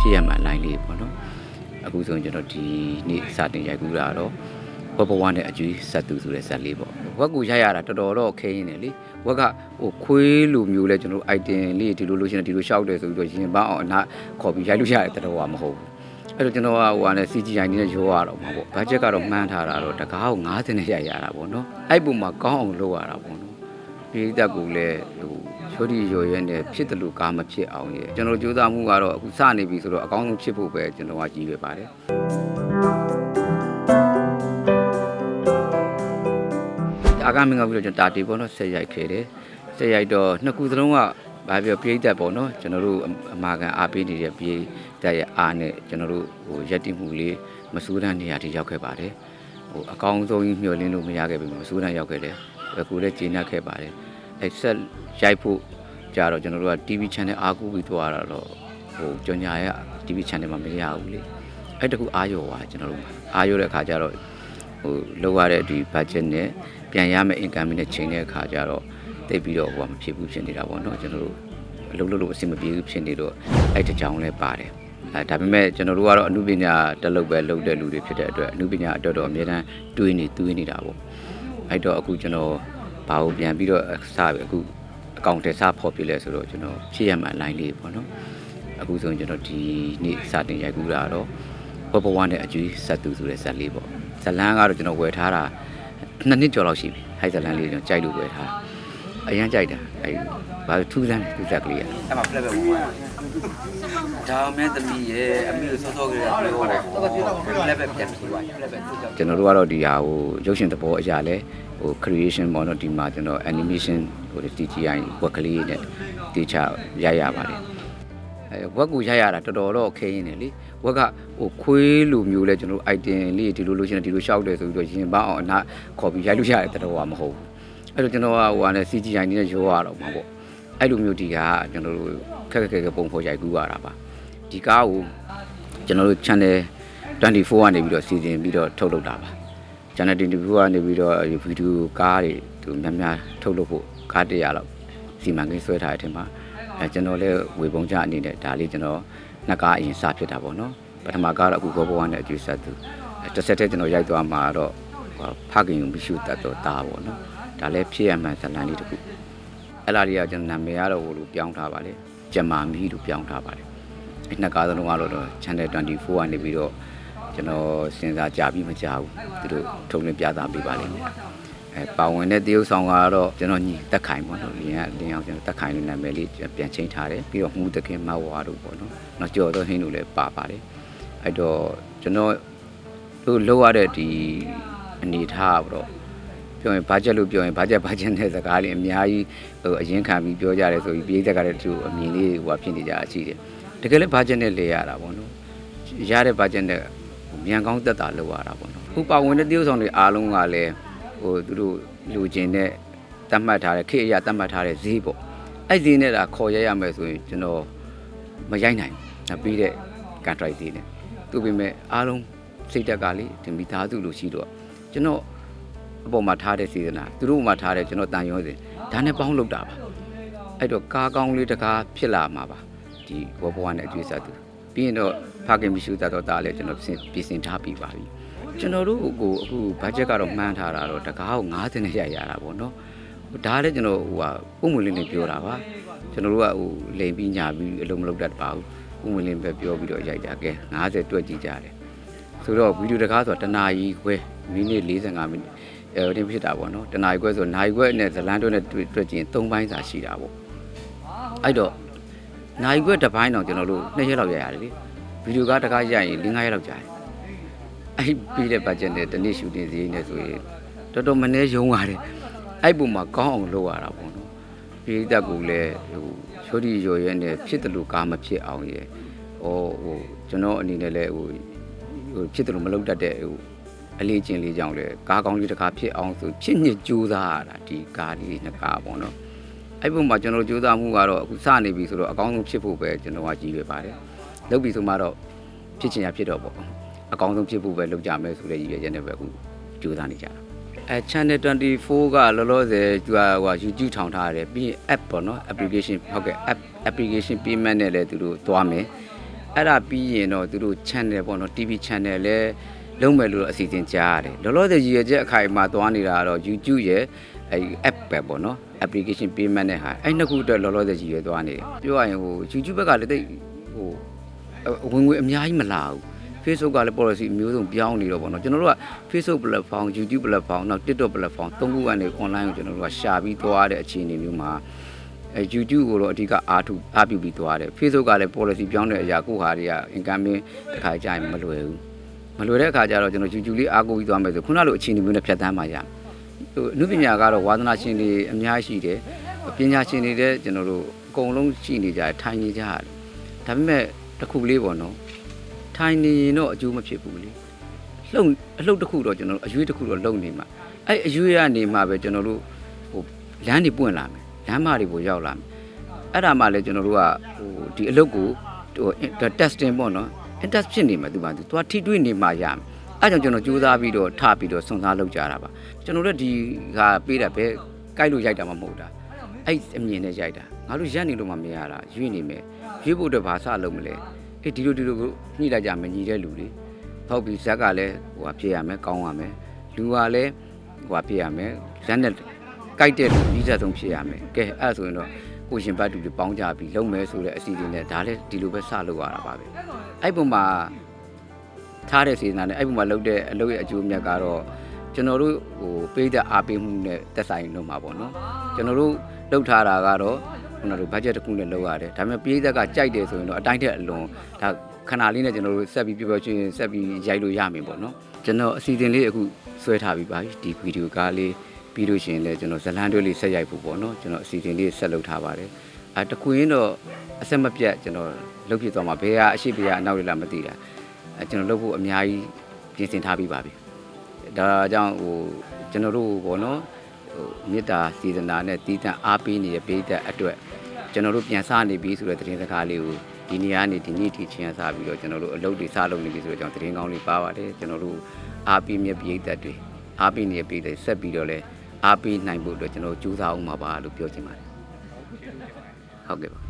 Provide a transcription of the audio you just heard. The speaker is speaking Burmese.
ဖြစ်ရမှန်လိုင်းလေးပေါ့နော်အခုဆိုရင်ကျွန်တော်ဒီနေ့စတင်ရိုက်ကူးတာတော့ဘဘဝနဲ့အကျွေးဆက်သူဆိုတဲ့ဇက်လေးပေါ့ဝက်ကူရိုက်ရတာတော်တော်တော့ခဲရင်းတယ်လေဝက်ကဟိုခွေးလူမျိုးလဲကျွန်တော် item လေးဒီလိုလို့ရှိရင်ဒီလိုရှောက်တယ်ဆိုပြီးတော့ရင်ပန်းအောင်အနာခေါ်ပြီးရိုက်လို့ရတယ်တော်တော်ကမဟုတ်ဘူးအဲ့တော့ကျွန်တော်ကဟိုဟာနဲ့ CGI နဲ့ရောရတော့မှာပေါ့ဘတ်ဂျက်ကတော့မှန်းထားတာတော့တကားကို90နဲ့ရိုက်ရတာပေါ့နော်အဲ့ပုံမှာကောင်းအောင်လုပ်ရတာပေါ့နော်ပြည်သက်ကူလည်းဟို ချိုးဒီရော်ရဲနဲ့ဖြစ်တယ်လို့ကားမဖြစ်အောင်ရဲ့ကျွန်တော်ကြိုးစားမှုကတော့အခုစနေပြီဆိုတော့အကောင်းဆုံးဖြစ်ဖို့ပဲကျွန်တော်ကကြီးရွယ်ပါတယ်အာကမင်္ဂပြီးတော့ကျွန်တော်တာတီပေါ့နော်ဆက်ရိုက်ခဲ့တယ်ဆက်ရိုက်တော့နှစ်ခုသလုံးကဘာပြောပြိသက်ပေါ့နော်ကျွန်တော်တို့အမာခံအားပေးနေတဲ့ပြိသက်ရဲ့အားနဲ့ကျွန်တော်တို့ဟိုရက်တိမှုလေးမစိုးတန်းနေရာထိရောက်ခဲ့ပါတယ်ဟိုအကောင်းဆုံးမျှော်လင့်လို့မရခဲ့ပြီမစိုးတန်းရောက်ခဲ့တယ်အခုလည်းကျေနပ်ခဲ့ပါတယ် အဲဆက်ရိုက်ဖို့ကြတော့ကျွန်တော်တို့က TV channel အားကိုးပြီးသွားတာတော့ဟိုကြော်ညာရဲ့ TV channel မှာမရဘူးလေအဲ့တကူအားရောပါကျွန်တော်တို့အားရောတဲ့အခါကျတော့ဟိုလောက်ရတဲ့ဒီ budget နဲ့ပြန်ရမယ့် income နဲ့ချိန်တဲ့အခါကျတော့တိတ်ပြီးတော့ဟိုကမဖြစ်ဘူးဖြစ်နေတာပေါ့နော်ကျွန်တော်တို့အလုပ်လုပ်လို့အဆင်မပြေဘူးဖြစ်နေတော့အဲ့တကြောင်လဲပါတယ်အဲဒါပေမဲ့ကျွန်တော်တို့ကတော့အမှုပညာတက်လုပ်ပဲလုပ်တဲ့လူတွေဖြစ်တဲ့အတွက်အမှုပညာအတွက်တော့အများတန်းတွေးနေတွေးနေတာပေါ့အဲ့တော့အခုကျွန်တော် ဘာကိုပြန်ပြီးတော့စပြီအခုအကောင့်ထဲစဖော်ပြလဲဆိုတော့ကျွန်တော်ဖြည့်ရမှန် line လေးပေါ့နော်အခုဆိုရင်ကျွန်တော်ဒီနေ့စတင်ရိုက်ကူးတာတော့ဘဘဝနဲ့အကျွေးဆက်သူဆိုတဲ့ဇက်လေးပေါ့ဇလန်းကတော့ကျွန်တော်ဝယ်ထားတာနှစ်နှစ်ကျော်လောက်ရှိပြီဟိုက်ဇလန်းလေးကျွန်တော်ကြိုက်လို့ဝယ်ထားတာအရန်ကြိုက်တာအဲဘာထူးဆန်းထူးဆန်းကလေးอ่ะအဲ့မှာ flat ပဲဝင်သွားဒါမဲသမီးရဲ့အမေကိုစောစောကလေးကပြောတော့ flat ပဲပြန်ပြီးသွား flat ပဲသူ့ကြောင့်ကျွန်တော်တို့ကတော့ဒီဟာဟိုရုပ်ရှင်သဘောအရာလဲ ဟို creation ပေါ့နော်ဒီမှာကျွန်တော် animation ဟို CGI ဝက်ကလေးနဲ့တေချာရရပါတယ်အဲဝက်ကူရရတာတော်တော်တော့ခဲရင်းတယ်လေဝက်ကဟိုခွေးလူမျိုးလဲကျွန်တော်တို့ item လေးဒီလိုလို့ရှိရင်ဒီလိုရှောက်တယ်ဆိုပြီးတော့ရင်ပန်းအောင်အနာခေါ်ပြီးရိုက်လို့ရတယ်တော်တော်ကမဟုတ်ဘူးအဲ့တော့ကျွန်တော်ကဟိုဟာနဲ့ CGI နဲ့ရောရတော့မှာပေါ့အဲ့လိုမျိုးဒီကကျွန်တော်တို့ခက်ခက်ခဲခဲပုံဖော်ရိုက်ကူးရတာပါဒီကားကိုကျွန်တော်တို့ channel 24ကနေပြီးတော့စီစဉ်ပြီးတော့ထုတ်လုပ်တာပါ channel 24ကနေပြီးတော့ဗီဒီယိုကားတွေသူများများထုတ်လုပ်ဖို့ကား100လောက်စီမံကိန်းဆွဲထားတဲ့အထင်မှာအဲကျွန်တော်လည်းဝေပုံကြအနေနဲ့ဒါလေးကျွန်တော်နှစ်ကားအရင်စဖြစ်တာပေါ့နော်ပထမကားတော့အခုဘောဘဝနဲ့အကျွေးဆက်သူအဲတစ်ဆက်တည်းကျွန်တော်ရိုက်သွားမှာတော့ဟိုဖခင်ယူမရှိတတ်တော့တာပေါ့နော်ဒါလည်းဖြစ်ရမှန်ဇလန်လေးတစ်ခုအဲ့လာလေးကကျွန်တော်နာမည်ရတော့ဟိုလိုပြောင်းထားပါလေကျမာမီလို့ပြောင်းထားပါတယ်အဲ့နှစ်ကားသလုံးကတော့ channel 24ကနေပြီးတော့ ကျွန်တော်စဉ်းစားကြပြီးမကြဘူးသူတို့ထုတ်လင်းပြသပေးပါလိမ့်မယ်အဲပါဝင်တဲ့တရုပ်ဆောင်ကတော့ကျွန်တော်ညီတက်ခိုင်ပေါ့နော်လင်းကလင်းအောင်ကျွန်တော်တက်ခိုင်လို့နာမည်လေးပြန်ချင်းထားတယ်ပြီးတော့မှုတခင်မဝါတို့ပေါ့နော်နောက်ကျော်တော့ဟင်းတို့လည်းပါပါတယ်အဲ့တော့ကျွန်တော်တို့လောက်ရတဲ့ဒီအနေထားပေါ့တော့ပြောရင်ဘာချက်လို့ပြောရင်ဘာချက်ဘာချက်နဲ့စကားလေးအများကြီးဟိုအရင်ခံပြီးပြောကြတယ်ဆိုပြီးပြည်သက်ကလည်းသူအမြင်လေးဟိုဖြစ်နေကြတာရှိတယ်တကယ်လည်းဘာချက်နဲ့လဲရတာပေါ့နော်ရတဲ့ဘာချက်နဲ့ မြန်ကောင်းတက်တာလောက်ရတာပေါ့နော်ခုပါဝင်တဲ့တရုပ်ဆောင်တွေအားလုံးကလည်းဟိုသူတို့လူကျင်တဲ့တတ်မှတ်ထားတဲ့ခေတ်အရာတတ်မှတ်ထားတဲ့ဈေးပေါ့အဲ့ဈေးနဲ့ဒါခေါ်ရရမယ်ဆိုရင်ကျွန်တော်မရိုက်နိုင်ဘူးပြီးတဲ့ contract ဈေးနဲ့သူပြင်မဲ့အားလုံးစိတ်တက်ကလေးဒီမိသားစုလိုရှိတော့ကျွန်တော်အပေါ်မှာထားတဲ့စေတနာသူတို့မှာထားတဲ့ကျွန်တော်တန်ရောစင်ဒါနဲ့ပေါင်းလုပ်တာပါအဲ့တော့ကားကောင်းလေးတကားဖြစ်လာမှာပါဒီဘောဘဝနဲ့အကျွေးစားသူ ပြီးရင်တော့ဖခင်မရှိတတ်တော့ဒါလည်းကျွန်တော်ပြင်ဆင်ထားပြီးပါပြီကျွန်တော်တို့ကိုအခုဘတ်ဂျက်ကတော့မှန်းထားတာတော့တကားကို90နဲ့ရိုက်ရတာပေါ့နော်ဒါလည်းကျွန်တော်ဟိုဟာပုံမှန်လေးနဲ့ပြောတာပါကျွန်တော်တို့ကဟိုလိန်ပြီးညာပြီးအလုံးမလုပ်တတ်ပါဘူးပုံမှန်လေးပဲပြောပြီးတော့ရိုက်ကြကဲ90တွက်ကြည့်ကြတယ်ဆိုတော့ဗီဒီယိုတကားဆိုတော့တနာရီခွဲမိနစ်45မိနစ်အဲတင်ဖြစ်တာပေါ့နော်တနာရီခွဲဆိုနာရီခွဲနဲ့ဇလန်းတွဲနဲ့တွေ့ကြည့်ရင်၃ပိုင်းစာရှိတာပေါ့အဲ့တော့ နိုင်ခွဲတစ်ပိုင်းတော့ကျွန်တော်တို့နှစ်ရက်လောက်ရရတယ်လေဗီဒီယိုကားတကားရရင်၄၅ရက်လောက်ကြာတယ်အဲ့ပြီးတဲ့ဘတ်ဂျက်နဲ့တနေ့ရှူတင်စည်းနဲ့ဆိုရင်တော်တော်မနှဲယုံရတယ်အဲ့ပုံမှာကောင်းအောင်လုပ်ရတာပေါ့နော်ပြည်သက်ကူလည်းဟိုချိုးဒီရော်ရဲနဲ့ဖြစ်တယ်လို့ကားမဖြစ်အောင်ရဲ့ဟိုဟိုကျွန်တော်အနေနဲ့လည်းဟိုဟိုဖြစ်တယ်လို့မလုပ်တတ်တဲ့ဟိုအလေးချင်းလေးကြောင့်လေကားကောင်းလေးတစ်ခါဖြစ်အောင်ဆိုဖြစ်ညစ်ကြိုးစားရတာဒီကားလေးနှစ်ကားပေါ့နော် အဲ့ပုံမှာကျွန်တော်ကြိုးစားမှုကတော့အခုစနေပြီဆိုတော့အကောင်းဆုံးဖြစ်ဖို့ပဲကျွန်တော်ကကြီးရပါတယ်။လုပ်ပြီဆိုမှတော့ဖြစ်ချင်ရဖြစ်တော့ပေါ့။အကောင်းဆုံးဖြစ်ဖို့ပဲလုပ်ကြမယ်ဆိုတဲ့ရည်ရွယ်ချက်နဲ့ပဲအခုကြိုးစားနေကြတာ။အဲ channel 24ကလောလောဆယ်သူကဟို YouTube ထောင်ထားရတယ်ပြီးရင် app ပေါ့နော် application ဟုတ်ကဲ့ app application payment နဲ့လည်းသူတို့သွားမယ်။အဲ့ဒါပြီးရင်တော့သူတို့ channel ပေါ့နော် TV channel လဲလုံးမယ်လို့အစီအစဉ်ကြားရတယ်လောလောဆယ်ရည်ရချက်အခိုင်အမာသွားနေတာကတော့ YouTube ရဲ့ အဲ app ပဲပေါ့နော် application payment နဲ့ဟာအဲ့နှစ်ခုအတွက်လောလောဆယ်ရည်ရသွားနေတယ်ပြောရရင်ဟို YouTube ဘက်ကလည်းတိတ်ဟိုအဝင်ငွေအများကြီးမလာဘူး Facebook ကလည်း policy အမျိုးစုံပြောင်းနေတော့ပေါ့နော်ကျွန်တော်တို့က Facebook platform YouTube platform နောက် TikTok platform သုံးခုကနေ online ကိုကျွန်တော်တို့ကရှာပြီးသွားတဲ့အခြေအနေမျိုးမှာအဲ YouTube ကိုတော့အဓိကအားထုတ်အားပြုပြီးသွားတယ် Facebook ကလည်း policy ပြောင်းတဲ့အရာကိုဟာတွေက incoming တစ်ခါကြာရင်မလွယ်ဘူးမလွယ်တဲ့အခါကျတော့ကျွန်တော် YouTube လေးအားကိုးပြီးသွားမယ်ဆိုခုနလိုအခြေအနေမျိုးနဲ့ဖြတ်သန်းပါရ ဟိုအနုပညာကတော့ဝါသနာရှင်တွေအများကြီးရှိတယ်ပညာရှင်တွေလည်းကျွန်တော်တို့အကုန်လုံးရှိနေကြတယ်ထိုင်နေကြတယ်ဒါပေမဲ့တစ်ခုလေးပေါ့နော်ထိုင်နေရင်တော့အကျိုးမဖြစ်ဘူးလေလှုပ်အလှုပ်တစ်ခုတော့ကျွန်တော်တို့အရွေးတစ်ခုတော့လှုပ်နေမှာအဲ့အရွေးကနေမှပဲကျွန်တော်တို့ဟိုလမ်းတွေပွင့်လာမယ်လမ်းမတွေကိုရောက်လာမယ်အဲ့ဒါမှလည်းကျွန်တော်တို့ကဟိုဒီအလုပ်ကိုဟို testing ပေါ့နော် test ဖြစ်နေမှာသူပါသူသွားထိတွေ့နေမှရမယ် အဲ့ကြောင့်ကျွန်တော်ကြိုးစားပြီးတော့ထပြီးတော့စွန့်စားလုပ်ကြတာပါကျွန်တော်တို့ဒီကပေးတာပဲကြိုက်လို့ရိုက်တာမှမဟုတ်တာအဲ့အမြင်နဲ့ရိုက်တာငါတို့ရက်နေလို့မှမရတာရွေ့နေမယ်ရွေ့ဖို့အတွက်ဘာစလုပ်မလဲအေးဒီလိုဒီလိုကိုညှိလိုက်ကြမယ်ညီတဲ့လူတွေဟုတ်ပြီဇက်ကလည်းဟိုဟာဖြစ်ရမယ်ကောင်းရမယ်လူကလည်းဟိုဟာဖြစ်ရမယ်ဇက်နဲ့ကြိုက်တဲ့လူကြီးစက်ဆုံးဖြစ်ရမယ်ကဲအဲ့ဒါဆိုရင်တော့ကိုရှင်ဘတ်တူတွေပေါင်းကြပြီးလုံးမယ်ဆိုတဲ့အစီအစဉ်နဲ့ဒါလည်းဒီလိုပဲစလုပ်ရတာပါပဲအဲ့ပုံမှာ ထားတဲ့စေတနာနဲ့အဲ့ပုံမှာလုပ်တဲ့အလုပ်ရဲ့အကျိုးအမြတ်ကတော့ကျွန်တော်တို့ဟိုပေးတဲ့အားပေးမှုနဲ့သက်ဆိုင်လို့မှာပေါ့နော်ကျွန်တော်တို့လုပ်ထားတာကတော့ကျွန်တော်တို့ budget တစ်ခုနဲ့လုပ်ရတယ်ဒါပေမဲ့ပြည်သက်ကကြိုက်တယ်ဆိုရင်တော့အတိုင်းထက်အလွန်ဒါခဏလေးနဲ့ကျွန်တော်တို့ဆက်ပြီးပြပြချင်းဆက်ပြီးရိုက်လို့ရမယ်ပေါ့နော်ကျွန်တော်အစီအစဉ်လေးအခုဆွဲထားပြီးပါပြီဒီဗီဒီယိုကားလေးပြီးလို့ရှိရင်လည်းကျွန်တော်ဇလန်းတွဲလေးဆက်ရိုက်ဖို့ပေါ့နော်ကျွန်တော်အစီအစဉ်လေးဆက်လုပ်ထားပါတယ်အဲတခုရင်းတော့အဆက်မပြတ်ကျွန်တော်လုပ်ဖြစ်သွားမှာဘယ်ဟာအရှိဘယ်ဟာအနောက်ရလာမသိတာ အဲကျွန်တော်လုပ်ဖို့အများကြီးပြင်ဆင်ထားပြီးပါပြီဒါကြောင့်ဟိုကျွန်တော်တို့ဘောနော်ဟိုမေတ္တာစေတနာနဲ့တည်တံ့အားပေးနေတဲ့ပိဋကအတွက်ကျွန်တော်တို့ပြန်စနေပြီဆိုတဲ့သတင်းစကားလေးကိုဒီနေ့ကနေဒီနေ့ထိချင်းစပြီးတော့ကျွန်တော်တို့အလုပ်တွေစလုပ်နေပြီဆိုတော့ကျွန်တော်သတင်းကောင်းလေးပါပါတယ်ကျွန်တော်တို့အားပေးမြတ်ပိဋကတွေအားပေးနေတဲ့ပိဋကဆက်ပြီးတော့လဲအားပေးနိုင်ဖို့အတွက်ကျွန်တော်တို့ကြိုးစားအောင်ပါပါလို့ပြောချင်ပါတယ်ဟုတ်ကဲ့ပါ